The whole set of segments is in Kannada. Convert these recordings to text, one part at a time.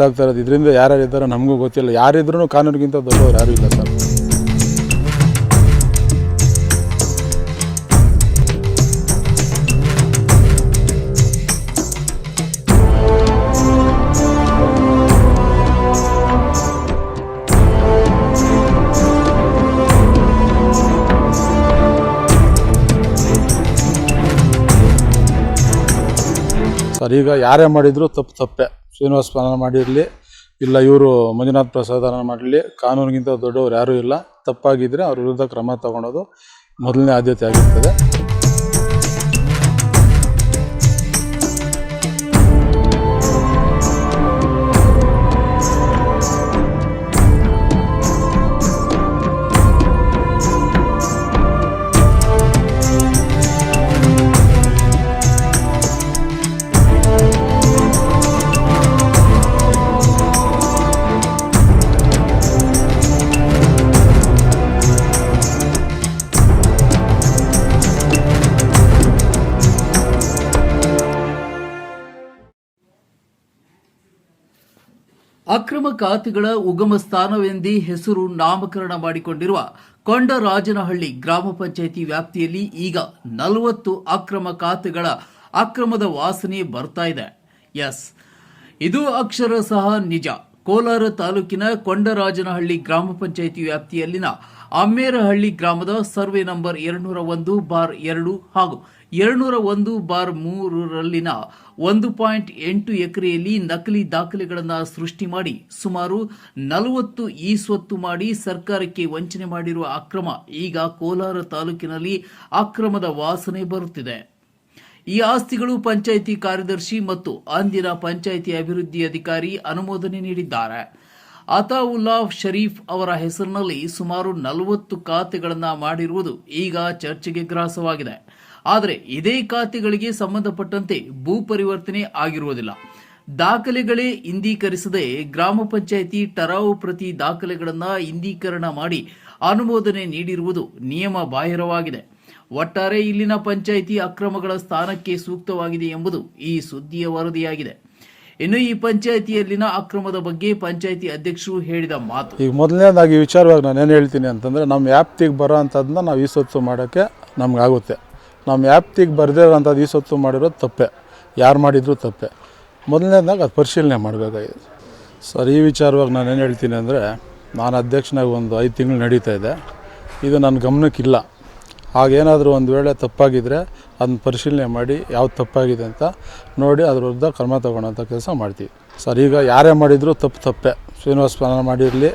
ಗೊತ್ತಾಗ್ತಾ ಇರೋದು. ಇದರಿಂದ ಯಾರ್ಯಾರು ಇದ್ದಾರೋ ನಮಗೂ ಗೊತ್ತಿಲ್ಲ. ಯಾರಿದ್ರೂ ಕಾನೂನಿಗಿಂತ ದೊಡ್ಡವ್ರು ಯಾರೂ ಇಲ್ಲ ಸರ್. ಸರ್, ಈಗ ಯಾರೇ ಮಾಡಿದ್ರು ತಪ್ಪು, ತಪ್ಪೆ. ಶ್ರೀನಿವಾಸ ಪಾಲನ ಮಾಡಿರಲಿ, ಇಲ್ಲ ಇವರು ಮಂಜುನಾಥ್ ಪ್ರಸಾದನ ಮಾಡಲಿ ಕಾನೂನಿಗಿಂತ ದೊಡ್ಡವ್ರು ಯಾರೂ ಇಲ್ಲ. ತಪ್ಪಾಗಿದ್ದರೆ ಅವ್ರ ವಿರುದ್ಧ ಕ್ರಮ ತಗೊಳೋದು ಮೊದಲನೇ ಆದ್ಯತೆ ಆಗಿರ್ತದೆ. ಅಕ್ರಮ ಖಾತೆಗಳ ಉಗಮ ಸ್ಥಾನವೆಂದೇ ಹೆಸರು ನಾಮಕರಣ ಮಾಡಿಕೊಂಡಿರುವ ಕೊಂಡರಾಜನಹಳ್ಳಿ ಗ್ರಾಮ ಪಂಚಾಯಿತಿ ವ್ಯಾಪ್ತಿಯಲ್ಲಿ ಈಗ ನಲವತ್ತು ಅಕ್ರಮ ಖಾತೆಗಳ ಅಕ್ರಮದ ವಾಸನೆ ಬರ್ತಾ ಇದೆ. ಎಸ್. ಇದು ಅಕ್ಷರ ಸಹ ನಿಜ. ಕೋಲಾರ ತಾಲೂಕಿನ ಕೊಂಡರಾಜನಹಳ್ಳಿ ಗ್ರಾಮ ಪಂಚಾಯಿತಿ ವ್ಯಾಪ್ತಿಯಲ್ಲಿನ ಅಮ್ಮೇರಹಳ್ಳಿ ಗ್ರಾಮದ ಸರ್ವೆ ನಂಬರ್ ಎರಡುನೂರ ಒಂದು ಬಾರ್ ಎರಡು ಹಾಗೂ ಎರಡುನೂರ ಒಂದು ಬಾರ್ ಮೂರರಲ್ಲಿನ ಒಂದು ಪಾಯಿಂಟ್ ಎಂಟು ಎಕರೆಯಲ್ಲಿ ನಕಲಿ ದಾಖಲೆಗಳನ್ನು ಸೃಷ್ಟಿ ಮಾಡಿ ಸುಮಾರು ನಲವತ್ತು ಈ ಸ್ವತ್ತು ಮಾಡಿ ಸರ್ಕಾರಕ್ಕೆ ವಂಚನೆ ಮಾಡಿರುವ ಅಕ್ರಮ ಈಗ ಕೋಲಾರ ತಾಲೂಕಿನಲ್ಲಿ ಅಕ್ರಮದ ವಾಸನೆ ಬರುತ್ತಿದೆ. ಈ ಆಸ್ತಿಗಳು ಪಂಚಾಯಿತಿ ಕಾರ್ಯದರ್ಶಿ ಮತ್ತು ಅಂದಿನ ಪಂಚಾಯಿತಿ ಅಭಿವೃದ್ಧಿ ಅಧಿಕಾರಿ ಅನುಮೋದನೆ ನೀಡಿದ್ದಾರೆ. ಅತಾವುಲ್ಲಾ ಶರೀಫ್ ಅವರ ಹೆಸರಿನಲ್ಲಿ ಸುಮಾರು ನಲವತ್ತು ಖಾತೆಗಳನ್ನು ಮಾಡಿರುವುದು ಈಗ ಚರ್ಚೆಗೆ ಗ್ರಾಸವಾಗಿದೆ. ಆದರೆ ಇದೇ ಖಾತೆಗಳಿಗೆ ಸಂಬಂಧಪಟ್ಟಂತೆ ಭೂ ಪರಿವರ್ತನೆ ಆಗಿರುವುದಿಲ್ಲ. ದಾಖಲೆಗಳೇ ಇಂದೀಕರಿಸದೆ ಗ್ರಾಮ ಪಂಚಾಯಿತಿ ಟರಾವು ಪ್ರತಿ ದಾಖಲೆಗಳನ್ನು ಇಂದೀಕರಣ ಮಾಡಿ ಅನುಮೋದನೆ ನೀಡಿರುವುದು ನಿಯಮ ಬಾಹಿರವಾಗಿದೆ. ಒಟ್ಟಾರೆ ಇಲ್ಲಿನ ಪಂಚಾಯಿತಿ ಅಕ್ರಮಗಳ ಸ್ಥಾನಕ್ಕೆ ಸೂಕ್ತವಾಗಿದೆ ಎಂಬುದು ಈ ಸುದ್ದಿಯ ವರದಿಯಾಗಿದೆ. ಇನ್ನು ಈ ಪಂಚಾಯಿತಿಯಲ್ಲಿನ ಅಕ್ರಮದ ಬಗ್ಗೆ ಪಂಚಾಯಿತಿ ಅಧ್ಯಕ್ಷರು ಹೇಳಿದ ಮಾತು. ಈಗ ಮೊದಲನೇದಾಗಿ ವಿಚಾರವಾಗಿ ನಾನು ಏನು ಹೇಳ್ತೀನಿ ಅಂತಂದರೆ, ನಮ್ಮ ವ್ಯಾಪ್ತಿಗೆ ಬರೋ ಅಂಥದ್ದನ್ನ ನಾವು ಈ ಸೊತ್ತು ಮಾಡೋಕ್ಕೆ ನಮಗಾಗುತ್ತೆ. ನಮ್ಮ ವ್ಯಾಪ್ತಿಗೆ ಬರದೇ ಇರೋಂಥದ್ದು ಈ ಸೊತ್ತು ಮಾಡಿರೋದು ತಪ್ಪೆ. ಯಾರು ಮಾಡಿದರೂ ತಪ್ಪೆ. ಮೊದಲನೇದಾಗಿ ಅದು ಪರಿಶೀಲನೆ ಮಾಡಬೇಕಾಗಿದೆ. ಸರ್, ಈ ವಿಚಾರವಾಗಿ ನಾನು ಏನು ಹೇಳ್ತೀನಿ ಅಂದರೆ, ನಾನು ಅಧ್ಯಕ್ಷನಾಗಿ ಒಂದು ಐದು ತಿಂಗಳು ನಡೀತಾ ಇದೆ. ಇದು ನನ್ನ ಗಮನಕ್ಕಿಲ್ಲ. ಹಾಗೇನಾದರೂ ಒಂದು ವೇಳೆ ತಪ್ಪಾಗಿದ್ದರೆ ಅದನ್ನ ಪರಿಶೀಲನೆ ಮಾಡಿ ಯಾವ್ದು ತಪ್ಪಾಗಿದೆ ಅಂತ ನೋಡಿ ಅದ್ರ ವಿರುದ್ಧ ಕ್ರಮ ತಗೊಳ್ಳೋಂಥ ಕೆಲಸ ಮಾಡ್ತೀವಿ. ಸರ್ ಈಗ ಯಾರೇ ಮಾಡಿದರೂ ತಪ್ಪು ತಪ್ಪೆ. ಶ್ರೀನಿವಾಸ ಪಾಲನ ಮಾಡಿರಲಿ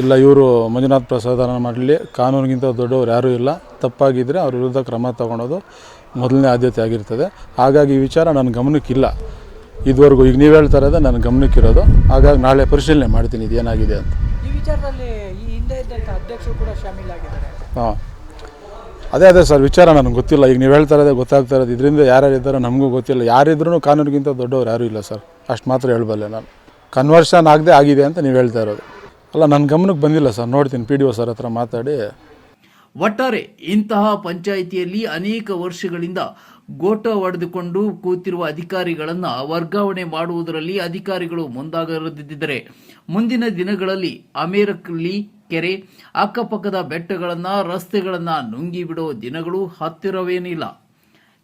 ಇಲ್ಲ ಇವರು ಮಂಜುನಾಥ್ ಪ್ರಸಾದನ ಮಾಡಲಿ ಕಾನೂನಿಗಿಂತ ದೊಡ್ಡವ್ರು ಯಾರೂ ಇಲ್ಲ ತಪ್ಪಾಗಿದ್ದರೆ ಅವ್ರ ವಿರುದ್ಧ ಕ್ರಮ ತಗೊಳೋದು ಮೊದಲನೇ ಆದ್ಯತೆ ಆಗಿರ್ತದೆ. ಹಾಗಾಗಿ ಈ ವಿಚಾರ ನನ್ನ ಗಮನಕ್ಕಿಲ್ಲ. ಇದುವರೆಗೂ ಈಗ ನೀವು ಹೇಳ್ತಾ ಇರೋದೇ ನನ್ನ ಗಮನಕ್ಕಿರೋದು. ಹಾಗಾಗಿ ನಾಳೆ ಪರಿಶೀಲನೆ ಮಾಡ್ತೀನಿ ಇದೇನಾಗಿದೆ ಅಂತ. ಈ ವಿಚಾರದಲ್ಲಿ ಈ ಹಿಂದೆ ಇದ್ದಂಥ ಅಧ್ಯಕ್ಷರು ಕೂಡ ಶಾಮೀಲಾಗಿದ್ದಾರೆ. ಹಾಂ. ಅದೇ ಅದೇ ಸರ್, ವಿಚಾರ ನನಗೆ ಗೊತ್ತಿಲ್ಲ. ಈಗ ನೀವು ಹೇಳ್ತಾ ಇರೋದೇ ಗೊತ್ತಾಗ್ತಾ ಇರೋದು. ಇದರಿಂದ ಯಾರ್ಯಾರು ಇದ್ದಾರೋ ನಮಗೂ ಗೊತ್ತಿಲ್ಲ. ಯಾರಿದ್ರೂ ಕಾನೂನಿಗಿಂತ ದೊಡ್ಡವ್ರು ಯಾರೂ ಇಲ್ಲ ಸರ್. ಅಷ್ಟು ಮಾತ್ರ ಹೇಳಬಲ್ಲೆ ನಾನು. ಕನ್ವರ್ಷನ್ ಆಗದೆ ಆಗಿದೆ ಅಂತ ನೀವು ಹೇಳ್ತಾ ಇರೋದು. ಅಲ್ಲ, ನನ್ನ ಗಮನಕ್ಕೆ ಬಂದಿಲ್ಲ ಸರ್. ನೋಡ್ತೀನಿ, ಪಿ ಡಿ ಒ ಸರ್ ಹತ್ರ ಮಾತಾಡಿ. ಒಟ್ಟಾರೆ ಇಂತಹ ಪಂಚಾಯಿತಿಯಲ್ಲಿ ಅನೇಕ ವರ್ಷಗಳಿಂದ ಗೋಟ ಹೊಡೆದುಕೊಂಡು ಕೂತಿರುವ ಅಧಿಕಾರಿಗಳನ್ನು ವರ್ಗಾವಣೆ ಮಾಡುವುದರಲ್ಲಿ ಅಧಿಕಾರಿಗಳು ಮುಂದಾಗದಿದ್ದರೆ ಮುಂದಿನ ದಿನಗಳಲ್ಲಿ ಅಮೇರಕಲ್ಲಿ ಕೆರೆ, ಅಕ್ಕಪಕ್ಕದ ಬೆಟ್ಟಗಳನ್ನ, ರಸ್ತೆಗಳನ್ನ ನುಂಗಿ ಬಿಡೋ ದಿನಗಳು ಹತ್ತಿರವೇನಿಲ್ಲ.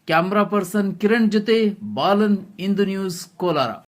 ಕ್ಯಾಮ್ರಾ ಪರ್ಸನ್ ಕಿರಣ್ ಜೊತೆ ಬಾಲನ್, ಇಂದು ನ್ಯೂಸ್ ಕೋಲಾರ.